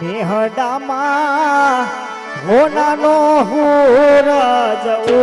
નેહડામાં હોનાનો હું રાજ ઓ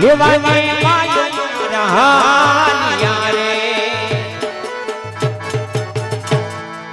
લેવા